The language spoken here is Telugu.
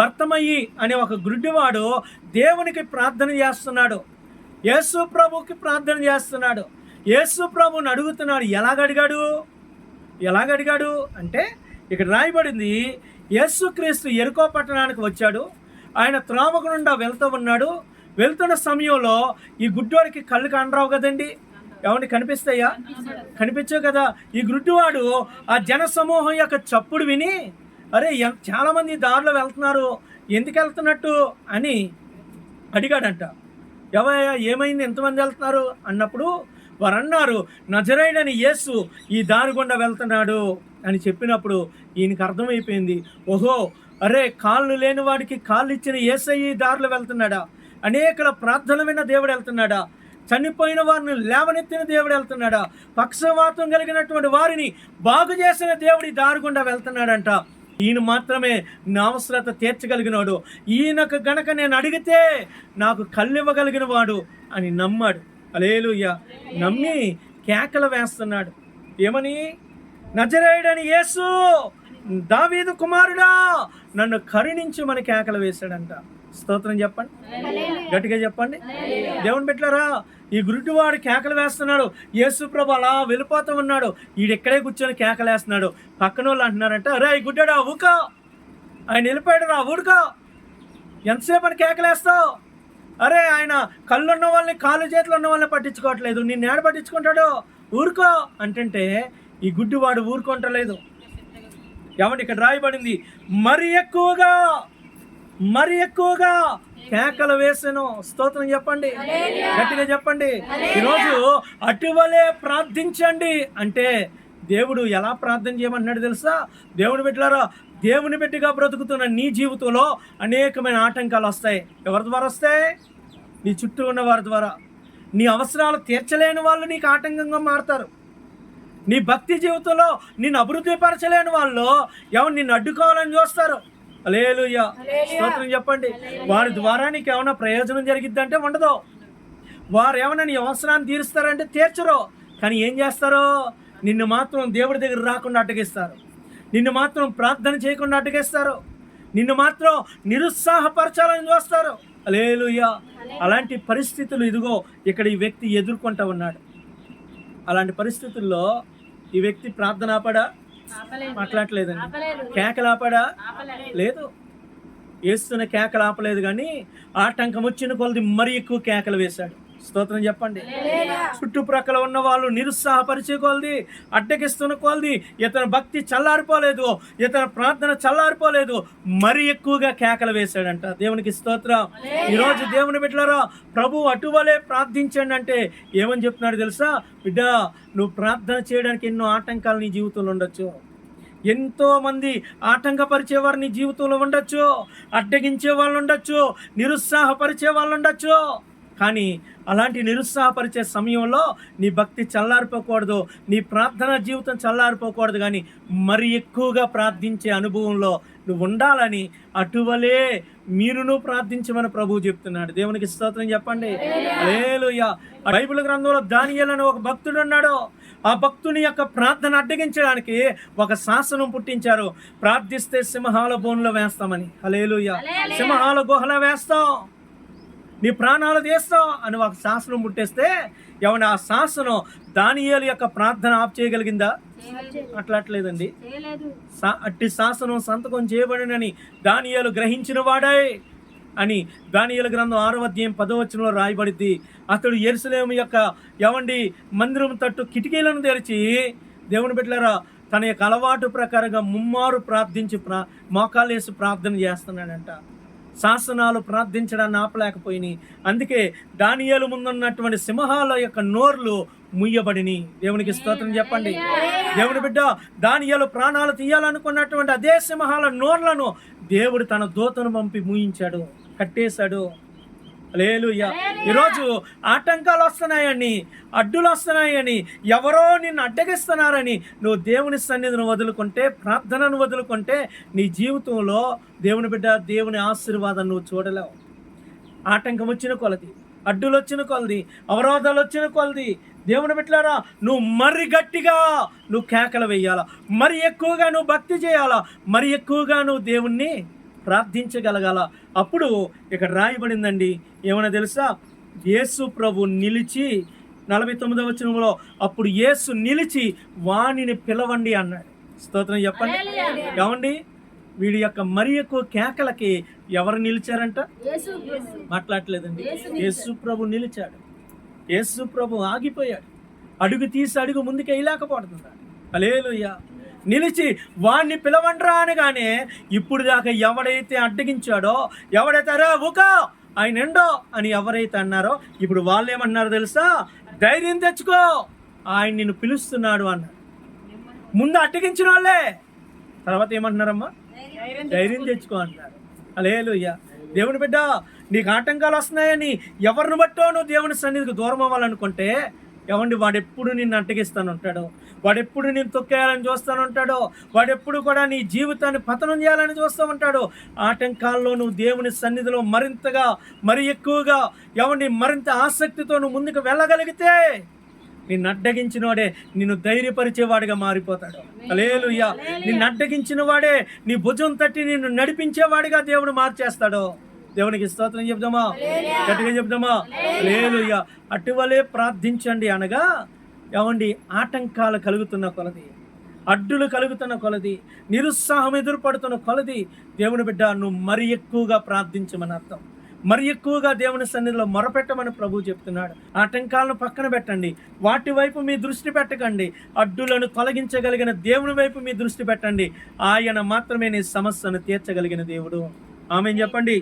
భర్తమయ్యి అనే ఒక గుడ్డివాడు దేవునికి ప్రార్థన చేస్తున్నాడు. యేసు ప్రభుకి ప్రార్థన చేస్తున్నాడు. యేసు ప్రభుని అడుగుతున్నాడు ఎలాగడిగాడు ఎలాగడిగాడు అంటే ఇక్కడ రాయబడింది యేసుక్రీస్తు ఎరుకో పట్టణానికి వచ్చాడు. ఆయన త్రోవకు నుండా వెళ్తూ ఉన్నాడు. వెళ్తున్న సమయంలో ఈ గుడ్డోడికి కళ్ళు కనరావు కదండి. ఎవరిని కనిపిస్తాయా? కనిపించవు కదా. ఈ గుడ్డివాడు ఆ జన సమూహం యొక్క చప్పుడు విని అరే చాలామంది దారిలో వెళ్తున్నారు ఎందుకు వెళ్తున్నట్టు అని అడిగాడంట. ఎవయ్యా ఏమైంది? ఎంతమంది వెళ్తున్నారు? అన్నప్పుడు వారు అన్నారు నజరైడని యేసు ఈ దారి గుండా వెళ్తున్నాడు అని చెప్పినప్పుడు ఈయనకి అర్థమైపోయింది. ఓహో అరే కాళ్ళు లేని వాడికి కాళ్ళు ఇచ్చిన ఏసయ్య ఈ దారిలో వెళ్తున్నాడా? అనేకల ప్రార్థన విన్న దేవుడు వెళ్తున్నాడా? చనిపోయిన వారిని లేవనెత్తిన దేవుడు వెళ్తున్నాడా? పక్షవాతం కలిగినటువంటి వారిని బాగు చేసిన దేవుడి దారి గుండా వెళ్తున్నాడంట. ఈయన మాత్రమే నా అవసరత తీర్చగలిగినాడు. ఈయనకు గనక నేను అడిగితే నాకు కళ్ళివ్వగలిగిన వాడు అని నమ్మాడు. అలేలుయ్య నమ్మి కేకలు వేస్తున్నాడు. ఏమని? నజరేయుడని యేసు దావీదు కుమారుడా నన్ను కరుణించి మన కేకలు వేశాడంట. స్తోత్రం చెప్పండి. గట్టిగా చెప్పండి. దేవుని పెట్టారా ఈ గురుటివాడు కేకలు వేస్తున్నాడు. యేసు ప్రభు అలా వెళ్ళిపోతూ ఉన్నాడు. ఈడెక్కడే కూర్చొని కేకలు వేస్తున్నాడు. పక్కన వాళ్ళు అంటున్నారంట అరే ఈ గుడ్డాడా ఊకో ఆయన వెళ్ళిపోయాడు రా ఊడుకో ఎంతసేపు అని కేకలేస్తావు అరే ఆయన కళ్ళు ఉన్న వాళ్ళని కాళ్ళు చేతులు ఉన్న వాళ్ళని పట్టించుకోవట్లేదు. నిన్ను ఏడ పట్టించుకుంటాడు? ఊరుకో. అంటుంటే ఈ గుడ్డివాడు ఊరుకుంటలేదు. ఏమంటే ఇక్కడ రాయబడింది మరి ఎక్కువగా మరి ఎక్కువగా కేకలు వేసాను. స్తోత్రం చెప్పండి. గట్టిగా చెప్పండి. ఈరోజు అటువలే ప్రార్థించండి. అంటే దేవుడు ఎలా ప్రార్థన చేయమన్నాడు తెలుసా? దేవుని పెట్టారా దేవుని పెట్టిగా బ్రతుకుతున్న నీ జీవితంలో అనేకమైన ఆటంకాలు వస్తాయి. ఎవరి ద్వారా వస్తాయి? నీ చుట్టూ ఉన్న వారి ద్వారా. నీ అవసరాలు తీర్చలేని వాళ్ళు నీకు ఆటంకంగా మారుతారు. నీ భక్తి జీవితంలో నిన్ను అభివృద్ధి పరచలేని వాళ్ళు ఎవరు నిన్ను అడ్డుకోవాలని చూస్తారు. అలేలుయ్య స్తోత్రం చెప్పండి. వారి ద్వారా నీకు ఏమైనా ప్రయోజనం జరిగిద్దంటే ఉండదు. వారు ఏమైనా నీ అవసరాన్ని తీరుస్తారంటే తీర్చరు. కానీ ఏం చేస్తారు? నిన్ను మాత్రం దేవుడి దగ్గర రాకుండా అడ్డగిస్తారు. నిన్ను మాత్రం ప్రార్థన చేయకుండా అడ్డగిస్తారు. నిన్ను మాత్రం నిరుత్సాహపరచాలని చూస్తారు. అలేలుయ్య అలాంటి పరిస్థితులు ఇదిగో ఇక్కడ ఈ వ్యక్తి ఎదుర్కొంటా ఉన్నాడు. అలాంటి పరిస్థితుల్లో ఈ వ్యక్తి ప్రార్థన ఆపడా మాట్లాడలేదండి కేకలు ఆపడా లేదు. వేస్తున్న కేకలు ఆపలేదు కానీ ఆటంకం వచ్చిన కొలది మరీ ఎక్కువ కేకలు వేశాడు. స్తోత్రం చెప్పండి. చుట్టుప్రక్కల ఉన్న వాళ్ళు నిరుత్సాహపరిచే కొలది అడ్డగిస్తున్న కొలది ఇతని భక్తి చల్లారిపోలేదు ఇతని ప్రార్థన చల్లారిపోలేదు మరీ ఎక్కువగా కేకలు వేశాడంట. దేవునికి స్తోత్రం. ఈరోజు దేవుని బిడ్డలారా ప్రభు అటువలే ప్రార్థించండి అంటే ఏమని చెప్తున్నాడు తెలుసా? బిడ్డ నువ్వు ప్రార్థన చేయడానికి ఎన్నో ఆటంకాలు నీ జీవితంలో ఉండొచ్చు. ఎంతో మంది ఆటంకపరిచేవారు నీ జీవితంలో ఉండొచ్చు అడ్డగించే వాళ్ళు ఉండొచ్చు నిరుత్సాహపరిచే వాళ్ళు ఉండొచ్చు. కానీ అలాంటి నిరుత్సాహపరిచే సమయంలో నీ భక్తి చల్లారిపోకూడదు నీ ప్రార్థన జీవితం చల్లారిపోకూడదు కానీ మరి ఎక్కువగా ప్రార్థించే అనుభవంలో నువ్వు ఉండాలని అటువలే మీరును ప్రార్థించమని ప్రభువు చెప్తున్నాడు. దేవునికి స్తోత్రం చెప్పండి. లేలుయ్య బైబిల్ గ్రంథంలో దానియేలని ఒక భక్తుడు ఉన్నాడు. ఆ భక్తుని యొక్క ప్రార్థన అడ్డగించడానికి ఒక శాసనం పుట్టించారు. ప్రార్థిస్తే సింహాల బోన్లో వేస్తామని. హలేలుయ్య సింహాల గుహలో వేస్తాం. నీ ప్రాణాలు తీస్తాం అని ఒక శాసనం పుట్టేస్తే ఏమన్నా ఆ శాసనం దానియేలు యొక్క ప్రార్థన ఆప్ చేయగలిగిందా? అట్లట్లేదండి. అట్టి శాసనం సంతకం చేయబడినని దానియేలు గ్రహించిన వాడే అని దానియేలు గ్రంథం ఆరో అధ్యాయం పదవచనంలో రాయబడింది అతడు ఎరుసలేము యొక్క ఎవండి మందిరం తట్టు కిటికీలను తెరిచి దేవుని బిడ్డలారా తన యొక్క అలవాటు ప్రకారంగా ముమ్మారు ప్రార్థించి ప్రా మోకాలేసి ప్రార్థన చేస్తున్నాడంట. శాసనాలు ప్రార్థించడాన్ని ఆపలేకపోయినాయి. అందుకే దానియాలు ముందున్నటువంటి సింహాల యొక్క నోర్లు ముయ్యబడిని. దేవునికి స్తోత్రం చెప్పండి. దేవుని బిడ్డ దానియాలు ప్రాణాలు తీయాలనుకున్నటువంటి అదే సింహాల నోర్లను దేవుడు తన దూతను పంపి ముయించాడు కట్టేశాడు. లేలుయ్య ఈరోజు ఆటంకాలు వస్తున్నాయని అడ్డులు వస్తున్నాయని ఎవరో నిన్ను అడ్డగిస్తున్నారని నువ్వు దేవుని సన్నిధిని వదులుకుంటే ప్రార్థనను వదులుకుంటే నీ జీవితంలో దేవుని బిడ్డ దేవుని ఆశీర్వాదం నువ్వు చూడలేవు. ఆటంకం వచ్చిన కొలది అడ్డులు వచ్చిన కొలది అవరోధాలు వచ్చిన కొలది. దేవుని బిడ్డలారా నువ్వు మరి గట్టిగా నువ్వు కేకలు వేయాలా? మరి ఎక్కువగా నువ్వు భక్తి చేయాలా? మరి ఎక్కువగా నువ్వు దేవుణ్ణి ప్రార్థించగలగాల. అప్పుడు ఇక్కడ రాయబడిందండి ఏమైనా తెలుసా? యేసు ప్రభు నిలిచి నలభై తొమ్మిదవ వచనంలో అప్పుడు యేసు నిలిచి వాణిని పిలవండి అన్నాడు. స్తోత్రం చెప్పండి. ఏమండి? వీడి యొక్క మరి ఎక్కువ కేకలకి ఎవరు నిలిచారంట? మాట్లాడలేదండి. యేసు ప్రభు నిలిచాడు. యేసు ప్రభు ఆగిపోయాడు. అడుగు తీసి అడుగు ముందుకు వేయలేకపోతున్నాడు అలేలుయ్యా నిలిచి వాణ్ణి పిలవండ్రా అనగానే ఇప్పుడు దాకా ఎవడైతే అడ్డగించాడో ఎవడైతే అరే ఊక ఆయన ఎండో అని ఎవరైతే అన్నారో ఇప్పుడు వాళ్ళు ఏమన్నారు తెలుసా? ధైర్యం తెచ్చుకో ఆయన నిన్ను పిలుస్తున్నాడు అన్నారు. ముందు అడ్డగించిన వాళ్ళే. తర్వాత ఏమంటున్నారమ్మా? ధైర్యం తెచ్చుకో. అంటారు అలేలుయ్య దేవుని బిడ్డ నీకు ఆటంకాలు వస్తున్నాయని ఎవరిని బట్టో నువ్వు దేవుని సన్నిధికి దూరం అవ్వాలనుకుంటే ఎవండి వాడెప్పుడు నిన్ను అట్టగిస్తాను ఉంటాడు వాడెప్పుడు నేను తొక్కేయాలని చూస్తాను ఉంటాడో వాడెప్పుడు కూడా నీ జీవితాన్ని పతనం చేయాలని చూస్తూ ఉంటాడు ఆటంకాల్లో నువ్వు దేవుని సన్నిధిలో మరింతగా మరి ఎక్కువగా ఎవండి మరింత ఆసక్తితో నువ్వు ముందుకు వెళ్ళగలిగితే నిన్ను అడ్డగించిన వాడే నిన్ను ధైర్యపరిచేవాడిగా మారిపోతాడు. అలేలుయ్యా నిన్ను అడ్డగించిన వాడే నీ భుజం తట్టి నిన్ను నడిపించేవాడిగా దేవుడు మార్చేస్తాడు. దేవునికి స్తోత్రం చెప్దామా? గట్టిగా చెప్దామా? లేలుయ్యా అటువలే ప్రార్థించండి అనగా ఏమండి ఆటంకాలు కలుగుతున్న కొలది అడ్డులు కలుగుతున్న కొలది నిరుత్సాహం ఎదురుపడుతున్న కొలది దేవుని బిడ్డ నువ్వు మరి ఎక్కువగా ప్రార్థించమని అర్థం. మరి ఎక్కువగా దేవుని సన్నిధిలో మొరపెట్టమని ప్రభు చెప్తున్నాడు. ఆటంకాలను పక్కన పెట్టండి. వాటి వైపు మీ దృష్టి పెట్టకండి. అడ్డులను తొలగించగలిగిన దేవుని వైపు మీ దృష్టి పెట్టండి. ఆయన మాత్రమే నీ సమస్యను తీర్చగలిగిన దేవుడు. ఆమె చెప్పండి.